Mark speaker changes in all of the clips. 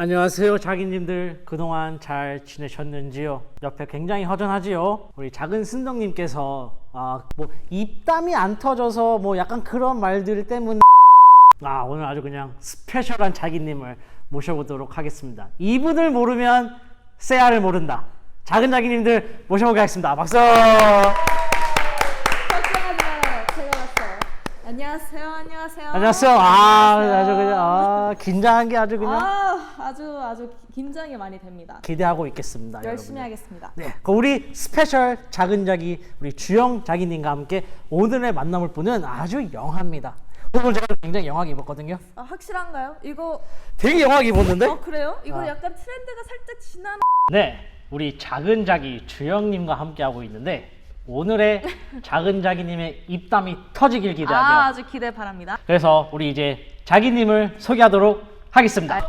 Speaker 1: 안녕하세요 자기님들 그동안 잘 지내셨는지요? 옆에 굉장히 허전하지요? 우리 작은 순덕님께서 아, 뭐 입담이 안 터져서 뭐 약간 그런 말들 때문에 아 오늘 아주 그냥 스페셜한 자기님을 모셔보도록 하겠습니다 이분을 모르면 세아를 모른다 작은 자기님들 모셔보겠습니다 박수
Speaker 2: 걱정하지. 제가 왔어요. 안녕하세요. 안녕하세요.
Speaker 1: 안녕하세요 아
Speaker 2: 안녕하세요.
Speaker 1: 아주 그냥 아 긴장한 게 아주 그냥
Speaker 2: 아, 아주 아주 긴장이 많이 됩니다.
Speaker 1: 기대하고 있겠습니다
Speaker 2: 열심히
Speaker 1: 여러분들.
Speaker 2: 하겠습니다.
Speaker 1: 네, 그 우리 스페셜 작은 자기 우리 주영 자기님과 함께 오늘의 만남을 보는 아주 영합니다. 오늘 제가 굉장히 영하게 입었거든요.
Speaker 2: 아, 확실한가요? 이거
Speaker 1: 되게 영하게 입었는데?
Speaker 2: 어 그래요? 이거
Speaker 1: 아.
Speaker 2: 약간 트렌드가 살짝 지난
Speaker 1: 네, 우리 작은 자기 주영님과 함께 하고 있는데 오늘의 작은 자기님의 입담이 터지길
Speaker 2: 아,
Speaker 1: 기대하며
Speaker 2: 아주 기대 바랍니다.
Speaker 1: 그래서 우리 이제 자기님을 소개하도록 하겠습니다.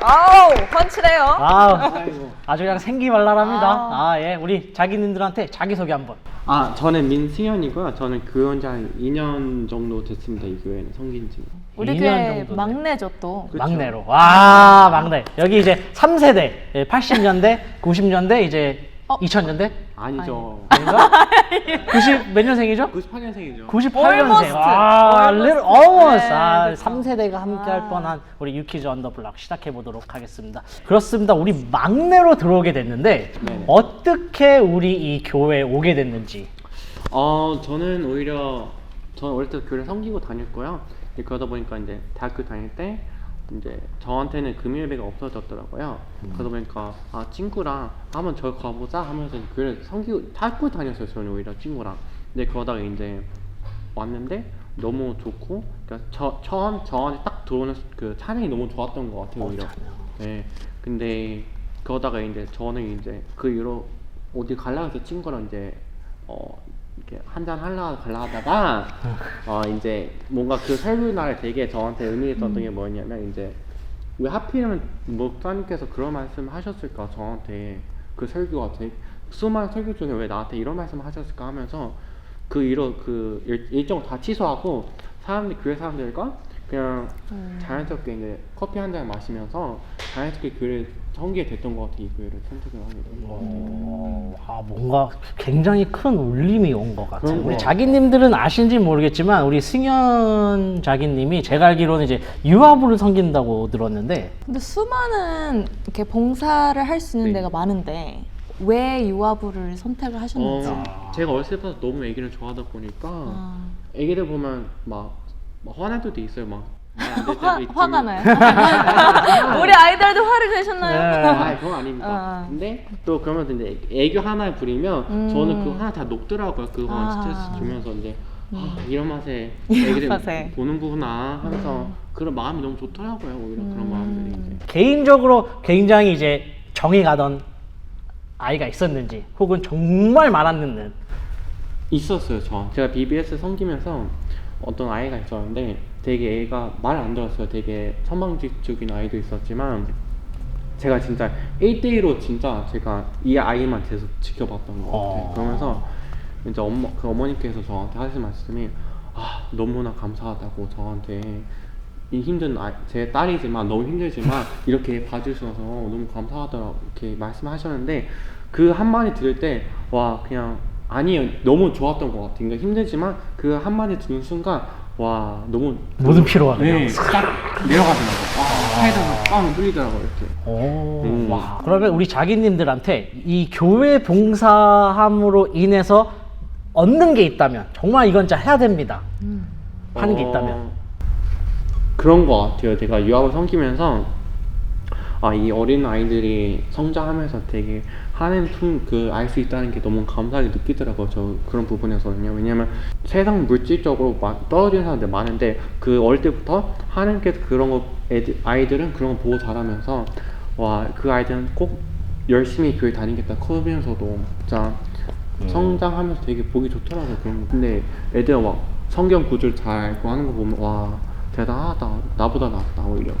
Speaker 2: 아우, 펀치래요.
Speaker 1: 아, 아 주 그냥 생기발랄합니다.
Speaker 2: 아.
Speaker 1: 아, 예, 우리 자기님들한테 자기 소개 한번.
Speaker 3: 아 저는 민승현이고요. 저는 교원 지한 2년 정도 됐습니다. 이 교회는 성긴 지.
Speaker 2: 우리
Speaker 1: 2년
Speaker 2: 교회
Speaker 1: 정도네.
Speaker 2: 막내죠 또.
Speaker 3: 그쵸.
Speaker 1: 막내로. 와, 막내. 여기 이제 3세대. 80년대, 90년대, 이제
Speaker 2: 어?
Speaker 1: 2000년대?
Speaker 3: 아니죠.
Speaker 1: 아닌가? 90 몇 년생이죠?
Speaker 3: 98년생이죠.
Speaker 1: 98년생.
Speaker 2: Almost.
Speaker 1: 아,
Speaker 2: Almost.
Speaker 1: little, almost.
Speaker 2: 네,
Speaker 1: 아,
Speaker 2: 그쵸.
Speaker 1: 3세대가 함께 할
Speaker 2: 아.
Speaker 1: 뻔한 우리 유키즈 언더블락 시작해 보도록 하겠습니다. 그렇습니다. 우리 막내로 들어오게 됐는데
Speaker 3: 네네.
Speaker 1: 어떻게 우리 이 교회에 오게 됐는지.
Speaker 3: 어 저는 오히려 저는 어릴 때 교회 섬기고 다녔고요. 이제 그러다 보니까 이제 대학교 다닐 때 이제 저한테는 금요 예배가 없어졌더라고요. 그러다 보니까 아 친구랑 한번 저기 가보자 하면서 교회 섬기고 학교 다녔어요. 저는 오히려 친구랑. 근데 그러다가 이제 왔는데 너무 좋고 그러니까 저 처음 저한테 딱 들어오는 그 찬양이 너무 좋았던 것 같아요. 오히려. 네. 근데 그러다가 이제 저는 이제 그 이후로 어디 갈라 해서 친구랑 이제 어 한잔 할라 갈라 하다가 어 이제 뭔가 그 설교 날에 되게 저한테 의미 있었던 게 뭐냐면 이제 왜 하필이면 목사님께서 그런 말씀 하셨을까 저한테 그 설교가 되게 수많은 설교 중에 왜 나한테 이런 말씀 하셨을까 하면서 그 이런 그 일, 일정 다 취소하고 사람들 교회 사람들과 그냥 자연스럽게 이제 커피 한 잔 마시면서 자연스럽게 교회를 성기게 됐던 것 같아 이 교회를 선택을 하게 된것 같아요.
Speaker 1: 어, 아 뭔가 굉장히 큰 울림이 온 것 같아요.
Speaker 3: 그런
Speaker 1: 우리
Speaker 3: 거.
Speaker 1: 자기님들은 아신지 모르겠지만 우리 승현 자기님이 제가 알기로는 이제 유아부를 섬긴다고 들었는데
Speaker 2: 근데 수많은 이렇게 봉사를 할 수 있는
Speaker 3: 네.
Speaker 2: 데가 많은데 왜 유아부를 선택을 하셨는지.
Speaker 3: 어, 제가 어렸을 때부터 너무 애기를 좋아하다 보니까
Speaker 2: 아.
Speaker 3: 애기들 보면 막, 막 화날 때도 있어요 막. 말안 될 때도
Speaker 2: 화,
Speaker 3: 있지만-
Speaker 2: 화가 나요? 우리 아이들도 화를 내셨나요?
Speaker 1: 네.
Speaker 3: 아, 그건 아닙니다.
Speaker 2: 아.
Speaker 3: 근데 또 그러면 이제 애교 하나 부리면
Speaker 2: 음.
Speaker 3: 저는 그 하나 다 녹더라고요. 그거
Speaker 2: 아.
Speaker 3: 스트레스 주면서 이제 아, 이런 맛에 애기들
Speaker 2: 맛에.
Speaker 3: 보는구나 하면서 그런 마음이 너무 좋더라고요. 오히려 그런 마음들이 이제.
Speaker 1: 개인적으로 굉장히 이제 정이 가던 아이가 있었는지 혹은 정말 말 안 듣는
Speaker 3: 있었어요, 저. 제가 BBS 섬기면서 어떤 아이가 있었는데 되게 애가 말 안 들었어요. 되게 선망직적인 아이도 있었지만 제가 진짜 1대1로 진짜 제가 이 아이만 계속 지켜봤던 것 같아요.
Speaker 1: 어.
Speaker 3: 그러면서 이제 엄마, 그 어머니께서 저한테 하신 말씀이 아, 너무나 감사하다고 저한테 이 힘든 아이, 제 딸이지만 너무 힘들지만 이렇게 봐주셔서 너무 감사하다고 이렇게 말씀하셨는데 그 한마디 들을 때 와 그냥 아니에요 너무 좋았던 것 같아요 그러니까 힘들지만 그 한마디 듣는 순간 와 너무
Speaker 1: 모든 피로가 그냥
Speaker 3: 네, 딱 내려가더라고요 와 사이다가 빵 뚫리더라고요 이렇게
Speaker 1: 오,
Speaker 3: 음.
Speaker 1: 와. 그러면 우리 자기님들한테 이 교회 봉사함으로 인해서 얻는 게 있다면 정말 이건 진짜 해야 됩니다. 하는 게
Speaker 3: 어,
Speaker 1: 있다면.
Speaker 3: 그런 것 같아요. 제가 유학을 섬기면서 아, 이 어린 아이들이 성장하면서 되게 하는 그알 수 있다는 게 너무 감사하게 느끼더라고요. 저 그런 부분에서는요. 왜냐면 세상 물질적으로 막 떨어지는 사람들 많은데 그 어릴 때부터 하나님께서 그런 거 애들, 아이들은 그런 거 보고 자라면서 와 그 아이들은 꼭 열심히 교회 다니겠다 커면서도 진짜 성장하면서 되게 보기 좋더라고요. 그런 거. 근데 애들 막 성경 구절 잘 알고 하는 거 보면 와 대단하다. 나보다 낫다 오히려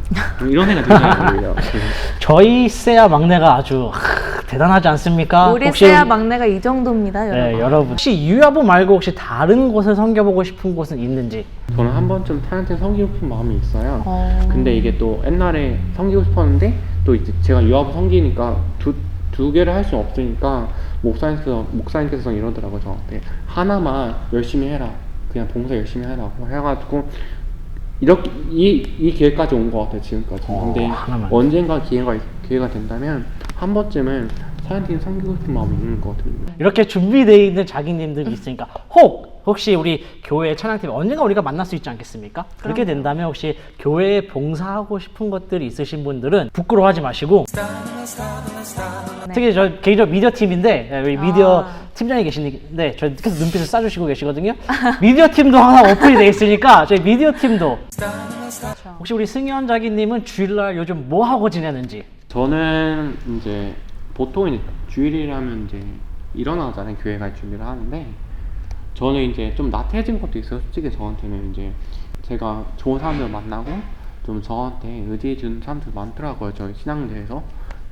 Speaker 3: 이런 생각 들더라고요. 오히려.
Speaker 1: 저희 세야 막내가 아주 하, 대단하지 않습니까?
Speaker 2: 우리
Speaker 1: 혹시
Speaker 2: 세야 막내가 이 정도입니다, 여러분.
Speaker 1: 네, 여러분 혹시 유야부 말고 혹시 다른 곳을 섬겨보고 싶은 곳은 있는지?
Speaker 3: 저는 한 번쯤 타한테 섬기고 싶은 마음이 있어요.
Speaker 2: 어.
Speaker 3: 근데 이게 또 옛날에 섬기고 싶었는데 또 이제 제가 유아부 섬기니까 두, 두 개를 할 수 없으니까 목사님께서 목사님께서 이러더라고요 저한테 하나만 열심히 해라 그냥 봉사 열심히 해라고 해가지고 이렇게 이, 이 기회까지 온 것 같아요 지금까지
Speaker 1: 어,
Speaker 3: 근데
Speaker 1: 하나만.
Speaker 3: 언젠가 기회가 있- 기회가 된다면 한 번쯤은 사연팀 섬기고 싶은 마음이 있는 것 같아요
Speaker 1: 이렇게 준비되어 있는 자기님들이 있으니까 혹 혹시 우리 교회 찬양팀 언젠가 우리가 만날 수 있지 않겠습니까? 그렇게 된다면 혹시 교회에 봉사하고 싶은 것들이 있으신 분들은 부끄러워하지 마시고 특히 저 개인적 미디어 팀인데 예, 우리 미디어
Speaker 2: 아.
Speaker 1: 팀장이 계시는데 저 계속 눈빛을 쏴주시고 계시거든요. 미디어 팀도 항상 오픈이 돼 있으니까 저희 미디어 팀도. 혹시 우리 승현 자기님은 주일날 요즘 뭐 하고 지내는지
Speaker 3: 저는 이제 보통 이제 주일이라면 이제 일어나잖아요 교회 갈 준비를 하는데 저는 이제 좀 나태해진 것도 있어요. 솔직히 저한테는 이제 제가 좋은 사람들 만나고 좀 저한테 의지해 주는 사람들 많더라고요 저희 신앙대에서.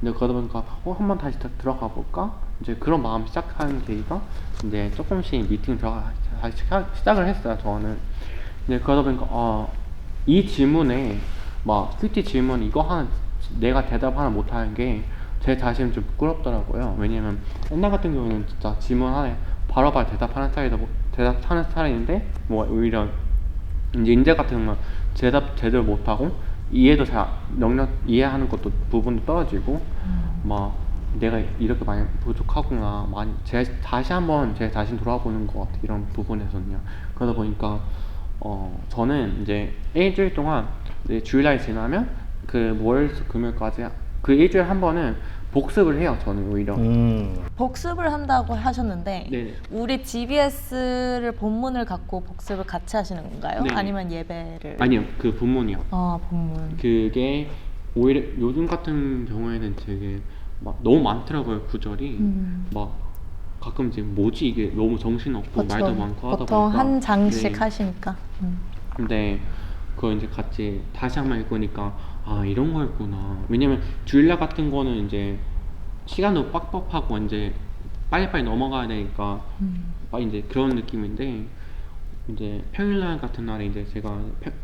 Speaker 3: 근데 그러다 보니까 어 한 번 다시 다- 들어가 볼까? 이제 그런 마음 시작하는 계기가 이제 조금씩 미팅 들어가 다시 시작- 시작을 했어요 저는. 근데 그러다 보니까 어, 이 질문에 막 큐티 질문 이거 하나 내가 대답 하나 못하는 게 제 자신은 좀 부끄럽더라고요. 왜냐면 옛날 같은 경우는 진짜 질문 하나에 바로바로 대답하는 스타일이다 보- 대답하는 스타일인데 뭐 오히려 이제 인재 같은 경우는 대답 제대로 못하고 이해도 잘 능력 이해하는 것도 부분도 떨어지고 막 내가 이렇게 많이 부족하구나 많이 제 다시 한번 제 자신 돌아보는 것 같아 이런 부분에서는요. 그러다 보니까 어 저는 이제 일주일 동안 이제 주일날 지나면 그 월수 금요일까지 그 일주일 한 번은 복습을 해요 저는 오히려
Speaker 1: 음.
Speaker 2: 복습을 한다고 하셨는데
Speaker 3: 네네.
Speaker 2: 우리 GBS를 본문을 갖고 복습을 같이 하시는 건가요?
Speaker 3: 네.
Speaker 2: 아니면 예배를?
Speaker 3: 아니요 그 본문이요
Speaker 2: 아 본문.
Speaker 3: 그게 오히려 요즘 같은 경우에는 되게 막 너무 많더라고요 구절이
Speaker 2: 음.
Speaker 3: 막 가끔 이제 뭐지 이게 너무 정신없고 말도
Speaker 2: 보통
Speaker 3: 많고 하다
Speaker 2: 보통
Speaker 3: 보니까
Speaker 2: 한 장씩
Speaker 3: 네.
Speaker 2: 하시니까. 음.
Speaker 3: 근데 그거 이제 같이 다시 한 번 읽으니까 아 이런 거였구나 왜냐면 주일날 같은 거는 이제 시간도 빡빡하고 이제 빨리빨리 넘어가야 되니까
Speaker 2: 음.
Speaker 3: 막 이제 그런 느낌인데 이제 평일날 같은 날에 이제 제가 편-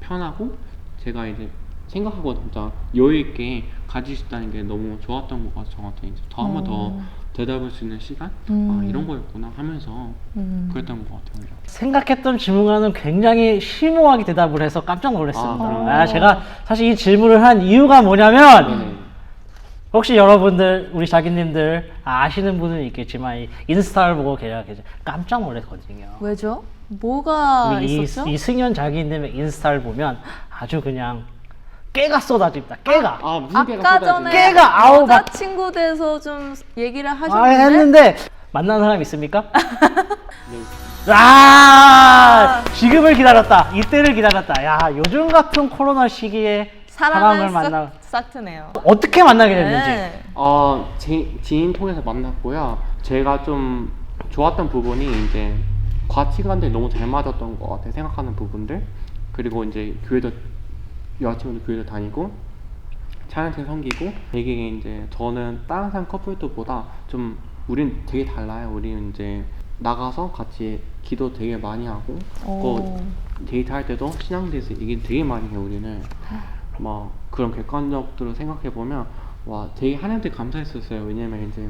Speaker 3: 편하고 제가 이제 생각하고 진짜 여유 있게 가질 수 있다는 게 너무 좋았던 것 같아요 저한테 이제 더 한 번더
Speaker 2: 어.
Speaker 3: 대답할 수 있는 시간
Speaker 2: 음.
Speaker 3: 아 이런 거였구나 하면서
Speaker 2: 음.
Speaker 3: 그랬던 것 같아요 오히려.
Speaker 1: 생각했던 질문과는 굉장히 심오하게 대답을 해서 깜짝 놀랐습니다.
Speaker 3: 아,
Speaker 1: 아, 제가 사실 이 질문을 한 이유가 뭐냐면
Speaker 3: 네네.
Speaker 1: 혹시 여러분들 우리 자기님들 아시는 분은 있겠지만 이 인스타를 보고 계속 깜짝 놀랐거든요.
Speaker 2: 왜죠? 뭐가
Speaker 1: 이,
Speaker 2: 있었죠?
Speaker 1: 이 승현 자기님의 인스타를 보면 아주 그냥 깨가 쏟아집니다. 깨가.
Speaker 3: 아 무슨 깨가
Speaker 2: 아까
Speaker 3: 쏟아지네.
Speaker 2: 전에
Speaker 1: 깨가 아우 막-
Speaker 2: 여자친구 돼서 좀 얘기를
Speaker 1: 아,
Speaker 2: 하셨는데
Speaker 1: 했는데 만난 사람 있습니까?
Speaker 3: 네.
Speaker 1: 아 지금을 기다렸다. 이때를 기다렸다. 야 요즘 같은 코로나 시기에 사람을 만나
Speaker 2: 싹, 싹 트네요.
Speaker 1: 어떻게 만나게 됐는지.
Speaker 2: 네.
Speaker 3: 어, 지, 지인 통해서 만났고요. 제가 좀 좋았던 부분이 이제 가치관들이 너무 잘 맞았던 것 같아요. 생각하는 부분들. 그리고 이제 교회도 여자친구도 교회도 다니고 찬양팀 섬기고 되게 이제 저는 다른 사람 커플들보다 좀 우린 되게 달라요. 우리는 이제 나가서 같이 기도 되게 많이 하고
Speaker 2: 오.
Speaker 3: 그 데이트할 때도 신앙대에서 얘기 되게 많이 해요. 우리는 막 그런 객관적으로 생각해 보면 와 되게 하나님한테 감사했었어요. 왜냐면 이제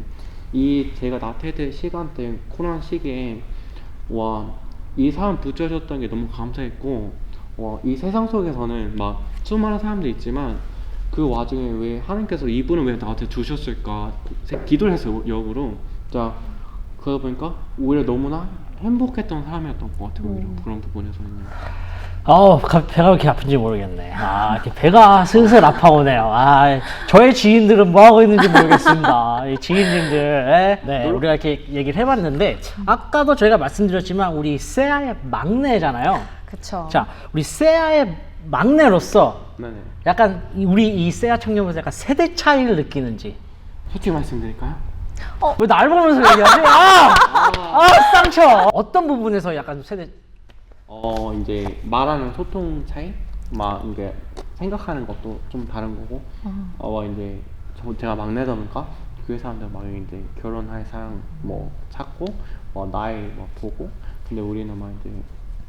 Speaker 3: 이 제가 나태될 시간대 코로나 시기에 와 이 사람 붙여줬던 게 너무 감사했고 와이 세상 속에서는 막 수많은 사람들이 있지만 그 와중에 왜 하나님께서 이분을 왜 나한테 주셨을까? 세- 기도를 했어요 역으로. 자 그러다 보니까 오히려 너무나 행복했던 사람이었던 것 같아요 오히려 그런 부분에서는요
Speaker 1: 아우 가- 배가 왜 이렇게 아픈지 모르겠네. 아 이렇게 배가 슬슬 아파오네요. 아 저의 지인들은 뭐 하고 있는지 모르겠습니다. 이 지인님들, 예? 네 우리가 이렇게 얘기를 해봤는데 아까도 저희가 말씀드렸지만 우리 세아의 막내잖아요.
Speaker 2: 그쵸.
Speaker 1: 자 우리 세아의 막내로서
Speaker 3: 네네
Speaker 1: 약간 이- 우리 이 세아 청년부터 약간 세대 차이를 느끼는지.
Speaker 3: 솔직히 말씀드릴까요?
Speaker 1: 왜 날 보면서 얘기하지? 아, 아 쌍쳐. 어떤 부분에서 약간 좀 세대
Speaker 3: 어 이제 말하는 소통 차이 막 이게 생각하는 것도 좀 다른 거고 어 이제 저 제가 막내다 보니까 교회 사람들 막 이제 결혼할 사람 뭐 찾고 뭐 나이 뭐 보고 근데 우리는 막 이제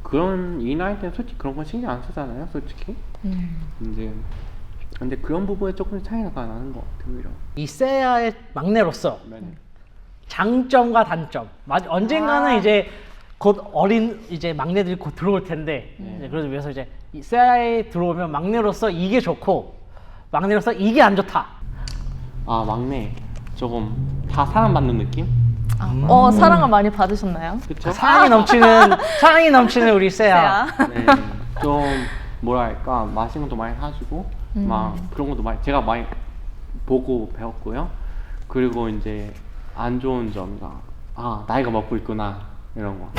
Speaker 3: 그런 이 나이 때는 솔직히 그런 건 신경 안 쓰잖아요 솔직히
Speaker 2: 음.
Speaker 3: 이제 근데 그런 부분에 조금 차이가 나는 것 같아요 오히려
Speaker 1: 이 세아의 막내로서
Speaker 3: 네.
Speaker 1: 장점과 단점. 마- 언젠가는
Speaker 2: 아.
Speaker 1: 이제 곧 어린 이제 막내들이 곧 들어올 텐데
Speaker 3: 네.
Speaker 1: 이제 그래서 위해서 이제 이 세아에 들어오면 막내로서 이게 좋고 막내로서 이게 안 좋다.
Speaker 3: 아 막내 조금 다 사랑받는 느낌?
Speaker 2: 어 사랑을 많이 받으셨나요?
Speaker 3: 그쵸?
Speaker 1: 사랑이 넘치는 사랑이 넘치는 우리 세아.
Speaker 2: 세아.
Speaker 3: 네, 좀 뭐랄까 맛있는 것도 많이 사주고 막 그런 것도 많이 제가 많이 보고 배웠고요. 그리고 이제 안 좋은 점이가 아 나이가 먹고 있구나 이런 거.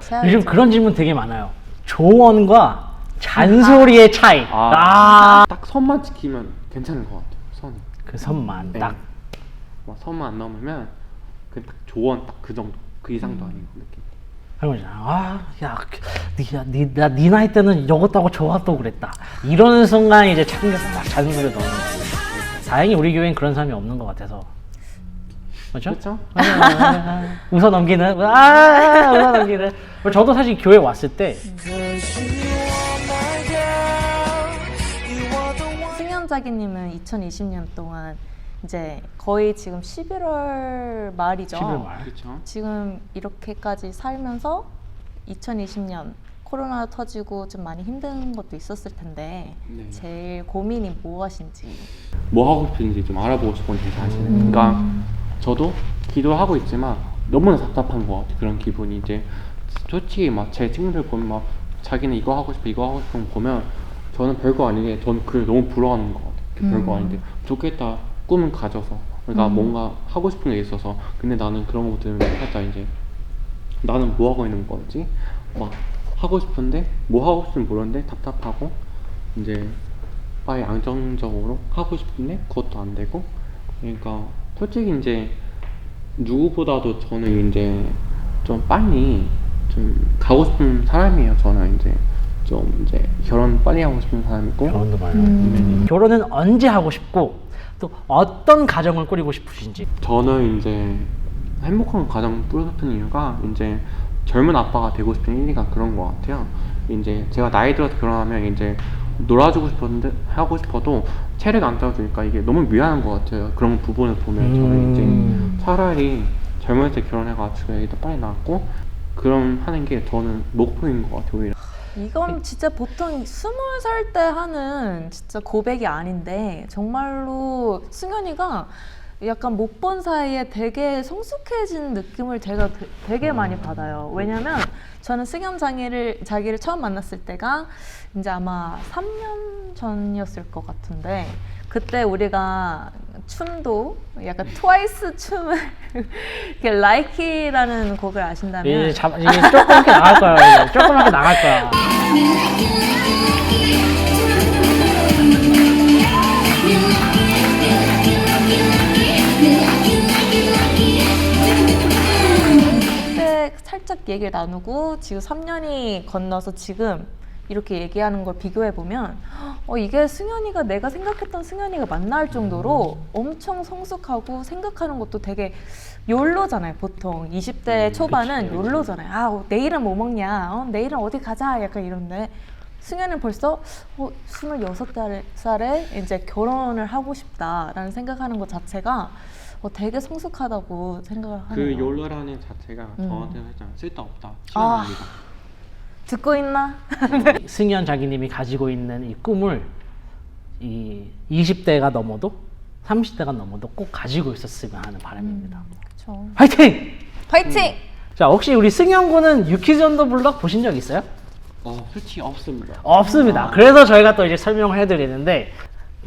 Speaker 2: 세아
Speaker 1: 요즘 그런 질문 되게 많아요. 조언과 잔소리의 차이. 아,
Speaker 3: 딱 선만 지키면 괜찮을 것 같아요. 선.
Speaker 1: 그 선만
Speaker 3: 네.
Speaker 1: 딱.
Speaker 3: 뭐 선만 안 넘으면 그딱 조언 딱 그 정도 그 이상도 아닌 느낌.
Speaker 1: 그런 거잖아. 아, 야, 니가 니, 나, 네 나이 때는 이것다고 저것도 그랬다. 이러는 순간 이제 참겨서 딱 잔소리 넣는 거지. 다행히 우리 교회엔 그런 사람이 없는 것 같아서. 그렇죠?
Speaker 3: 그렇죠?
Speaker 1: 웃어 넘기는, 아, 웃어 넘기는. 저도 사실 교회 왔을 때
Speaker 2: 승현 자기님은 2020년 동안 이제 거의 지금 11월 말이죠.
Speaker 1: 11월 말.
Speaker 3: 그렇죠.
Speaker 2: 지금 이렇게까지 살면서 2020년 코로나 터지고 좀 많이 힘든 것도 있었을 텐데
Speaker 3: 네.
Speaker 2: 제일 고민이 무엇인지.
Speaker 3: 뭐 하고 싶은지 좀 알아보고 싶은 제 자신을. 그러니까 저도 기도하고 있지만 너무나 답답한 것 같아요. 그런 기분이 이제 솔직히 막 제 친구들 보면 막 자기는 이거 하고 싶어 이거 하고 싶은 거 보면 저는 별거 아니게 저는 그걸 너무 부러워하는 것 같아요. 그게 별거 아닌데 좋겠다 꿈을 가져서 그러니까 뭔가 하고 싶은 게 있어서 근데 나는 그런 거 들으면 살짝 이제 나는 뭐 하고 있는 거지? 막 하고 싶은데 뭐 하고 싶은지 모르는데 답답하고 이제 아예 안정적으로 하고 싶은데 그것도 안 되고 그러니까 솔직히 이제 누구보다도 저는 이제 좀 빨리 좀 가고 싶은 사람이에요. 저는 이제 좀 이제 결혼 빨리 하고 싶은 사람이고.
Speaker 1: 결혼도 많이 결혼은 언제 하고 싶고 또 어떤 가정을 꾸리고 싶으신지.
Speaker 3: 저는 이제 행복한 가정 꾸고 싶은 이유가 이제 젊은 아빠가 되고 싶은 일리가 그런 것 같아요. 이제 제가 나이 들어서 결혼하면 이제 놀아주고 싶었는데 하고 싶어도 체력 안 따라주니까 이게 너무 미안한 것 같아요. 그런 부분을 보면 저는
Speaker 1: 음.
Speaker 3: 이제 차라리 젊을 때 결혼해가지고 애도 빨리 낳고 그런 하는 게 저는 목표인 것 같아요. 오히려.
Speaker 2: 이건 진짜 보통 스물 살 때 하는 진짜 고백이 아닌데 정말로 승현이가 약간 못 본 사이에 되게 성숙해진 느낌을 제가 되- 되게 많이 받아요. 왜냐면 저는 승현 장애를 자기를 처음 만났을 때가 이제 아마 3년 전이었을 것 같은데 그때 우리가 춤도 약간 트와이스 춤을 이렇게 라이키라는 곡을 아신다면
Speaker 1: 이제, 잡, 이제 조그맣게 나갈 거야. 이제. 조그맣게 나갈 거야.
Speaker 2: 살짝 얘기를 나누고 지금 3년이 건너서 지금 이렇게 얘기하는 걸 비교해 보면 어 이게 승현이가 내가 생각했던 승현이가 맞나 정도로 엄청 성숙하고 생각하는 것도 되게 욜로잖아요 보통. 20대 초반은 욜로잖아요. 아 어, 내일은 뭐 먹냐? 어, 내일은 어디 가자? 약간 이런데. 승현은 벌써 어, 26살에 이제 결혼을 하고 싶다라는 생각하는 것 자체가 어, 되게 성숙하다고 생각을 하네요
Speaker 3: 그 욜로라는 자체가
Speaker 2: 음.
Speaker 3: 저한테 살짝 쓸데없다.
Speaker 2: 아.
Speaker 3: 시간입니다.
Speaker 2: 듣고 있나?
Speaker 1: 승현 자기님이 가지고 있는 이 꿈을 이 20대가 넘어도 30대가 넘어도 꼭 가지고 있었으면 하는 바람입니다.
Speaker 2: 그렇죠.
Speaker 1: 화이팅!
Speaker 2: 파이팅!
Speaker 1: 자 혹시 우리 승현 군은 유키즈 언더 블럭 보신 적 있어요?
Speaker 3: 어, 솔직히 없습니다.
Speaker 1: 없습니다.
Speaker 3: 아.
Speaker 1: 그래서 저희가 또 이제 설명을 해드리는데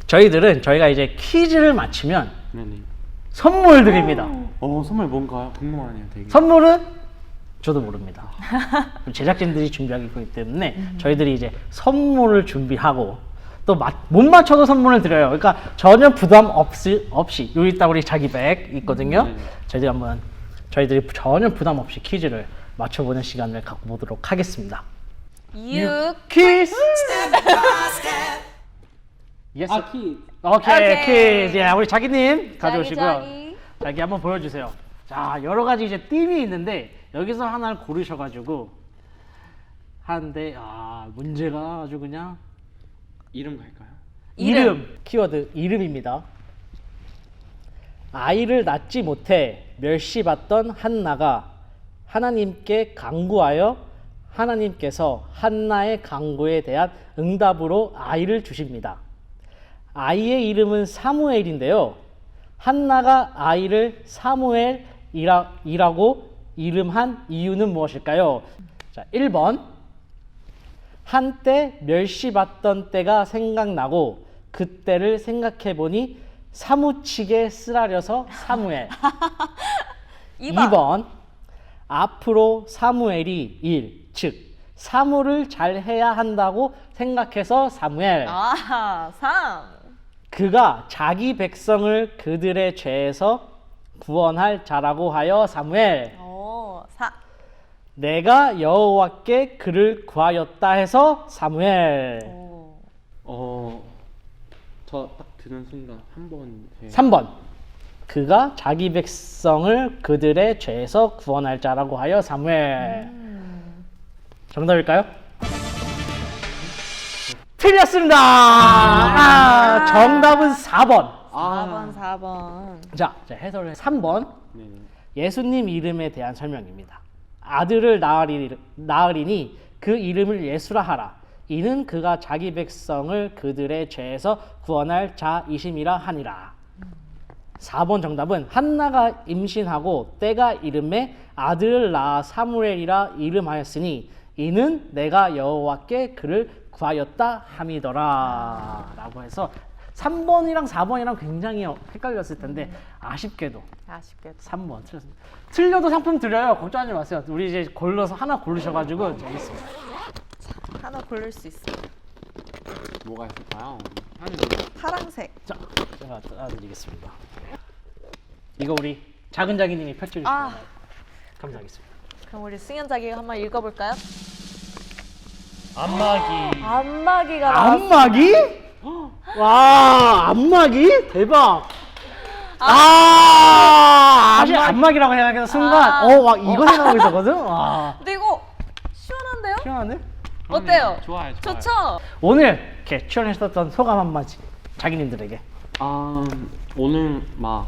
Speaker 1: 저희들은 저희가 이제 퀴즈를 맞히면
Speaker 3: 네네.
Speaker 1: 선물 드립니다.
Speaker 3: 어, 선물 뭔가요? 궁금하네요, 되게.
Speaker 1: 선물은 저도 모릅니다. 제작진들이 준비하기 때문에 저희들이 이제 선물을 준비하고 또 못 맞춰도 선물을 드려요. 그러니까 전혀 부담 없이 없이 여기 있다 우리 자기 백 있거든요.
Speaker 3: 네.
Speaker 1: 저희들이 한번 저희들이 전혀 부담 없이 퀴즈를 맞춰보는 시간을 갖고 보도록 하겠습니다.
Speaker 2: 육.
Speaker 1: 키스. 예스.
Speaker 3: 아, 키.
Speaker 1: 오케이,
Speaker 2: 오케이.
Speaker 1: 키스. 예, 우리 자기님 가져오시고요.
Speaker 2: 자기,
Speaker 1: 자기 한번 보여주세요. 자, 여러 가지 이제 띠이 있는데 여기서 하나를 고르셔가지고 하는데 아 문제가 아주 그냥
Speaker 3: 이름 갈까요?
Speaker 1: 이름.
Speaker 2: 이름.
Speaker 1: 키워드 이름입니다. 아이를 낳지 못해 멸시받던 한나가 하나님께 강구하여 하나님께서 한나의 강구에 대한 응답으로 아이를 주십니다. 아이의 이름은 사무엘인데요. 한나가 아이를 사무엘이라 고 이름한 이유는 무엇일까요? 자, 1번. 한때 멸시받던 때가 생각나고 그때를 생각해 보니 사무치게 쓰라려서 사무엘.
Speaker 2: 2번.
Speaker 1: 2번. 앞으로 사무엘이 일, 즉 사무를 잘 해야 한다고 생각해서 사무엘.
Speaker 2: 아, 3.
Speaker 1: 그가 자기 백성을 그들의 죄에서 구원할 자라고 하여 사무엘.
Speaker 2: 오, 4.
Speaker 1: 내가 여호와께 그를 구하였다 해서 사무엘.
Speaker 2: 오.
Speaker 3: 어, 저 딱 드는 순간 한번 제
Speaker 1: 3번. 그가 자기 백성을 그들의 죄에서 구원할 자라고 하여 사무엘. 정답일까요? 틀렸습니다. 아, 정답은 4번.
Speaker 3: 아,
Speaker 2: 4번, 4번.
Speaker 1: 자, 자 해설을 3번.
Speaker 3: 네네.
Speaker 1: 예수님 이름에 대한 설명입니다. 아들을 낳으리, 낳으리니 그 이름을 예수라 하라. 이는 그가 자기 백성을 그들의 죄에서 구원할 자이심이라 하니라. 4번 정답은 한나가 임신하고 때가 이름에 아들을 낳아 사무엘이라 이름하였으니 이는 내가 여호와께 그를 구하였다 함이더라. 라고 해서 3번이랑 4번이랑 굉장히 헷갈렸을 텐데 아쉽게도
Speaker 2: 아쉽게도.
Speaker 1: 3번 틀렸습니다. 틀려도 상품 드려요. 걱정하지 마세요. 우리 이제 골라서 하나 고르셔가지고 재밌습니다.
Speaker 2: 하나 고를 수 있어.
Speaker 3: 뭐가 있을까요?
Speaker 2: 파랑색.
Speaker 1: 자, 제가 따드리겠습니다. 이거 우리 작은 자기님이 펼쳐주시면
Speaker 2: 아.
Speaker 1: 감사하겠습니다.
Speaker 2: 그럼 우리 승현 자기가 한번 읽어볼까요?
Speaker 1: 안마기.
Speaker 2: 안마기가 나왔어.
Speaker 1: 안마기? 와, 안마기? 대박. 아, 사실 안마기라고 생각해서 순간,
Speaker 2: 아.
Speaker 1: 어, 막 이거 생각하고 있었거든? 와,
Speaker 2: 근데 이거 시원한데요?
Speaker 1: 시원하네?
Speaker 2: 어때요?
Speaker 3: 좋아요, 좋아요.
Speaker 2: 좋죠?
Speaker 1: 오늘 이렇게 출연했었던 소감 한마디 자기님들에게.
Speaker 3: 아, 오늘 막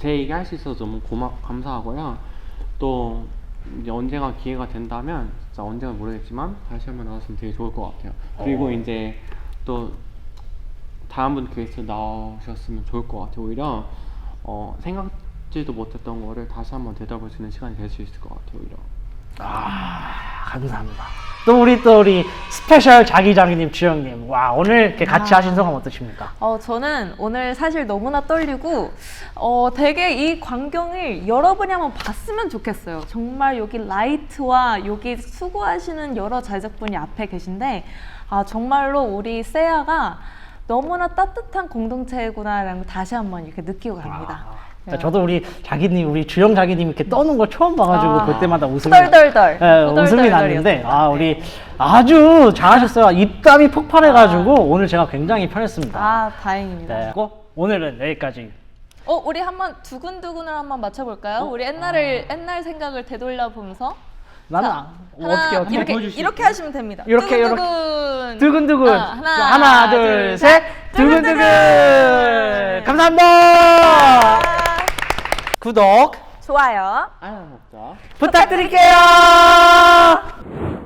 Speaker 3: 제 얘기 할 수 있어서 너무 고마 감사하고요. 또 이제 언젠가 기회가 된다면 진짜 언젠가 모르겠지만 다시 한번 나왔으면 되게 좋을 것 같아요. 그리고
Speaker 1: 어.
Speaker 3: 이제 또 다음 분 게스트 나오셨으면 좋을 것 같아요. 오히려 어, 생각지도 못했던 거를 다시 한번 되돌아볼 수 있는 시간이 될 수 있을 것 같아요. 오히려.
Speaker 1: 아, 감사합니다. 또 우리 또 우리 스페셜 자기장님 주영님. 와, 오늘 이렇게 같이 하신 소감 어떠십니까?
Speaker 2: 어, 저는 오늘 사실 너무나 떨리고, 어, 되게 이 광경을 여러분이 한번 봤으면 좋겠어요. 정말 여기 라이트와 여기 수고하시는 여러 제작분이 앞에 계신데, 아, 정말로 우리 세아가 너무나 따뜻한 공동체구나라는 걸 다시 한번 이렇게 느끼고 갑니다.
Speaker 1: 아, 저도 우리 자기님, 우리 주영 자기님 이렇게 떠는 걸 처음 봐가지고
Speaker 2: 아,
Speaker 1: 볼 때마다 웃음이
Speaker 2: 후덜덜덜.
Speaker 1: 예, 웃음이 났는데
Speaker 2: 후덜덜덜이었습니다.
Speaker 1: 아 우리 아주 잘하셨어요. 입담이 폭발해가지고 오늘 제가 굉장히 편했습니다.
Speaker 2: 아, 다행입니다.
Speaker 1: 네, 그리고 오늘은 여기까지.
Speaker 2: 어, 우리 한번 두근두근을 한번 맞춰볼까요? 우리 옛날을 옛날 생각을 되돌려 보면서
Speaker 1: 나는
Speaker 2: 자,
Speaker 1: 아, 어떻게 어떻게
Speaker 2: 이렇게
Speaker 3: 보여주실
Speaker 2: 이렇게? 하시면 됩니다.
Speaker 1: 이렇게, 이렇게.
Speaker 2: 두근두근.
Speaker 1: 두근두근.
Speaker 2: 아, 하나,
Speaker 1: 둘,
Speaker 2: 둘,
Speaker 1: 셋.
Speaker 2: 셋.
Speaker 1: 두근두근.
Speaker 2: 두근두근.
Speaker 1: 감사합니다.
Speaker 2: 아,
Speaker 1: 구독
Speaker 2: 좋아요.
Speaker 3: 알람 먹자.
Speaker 1: 부탁드릴게요.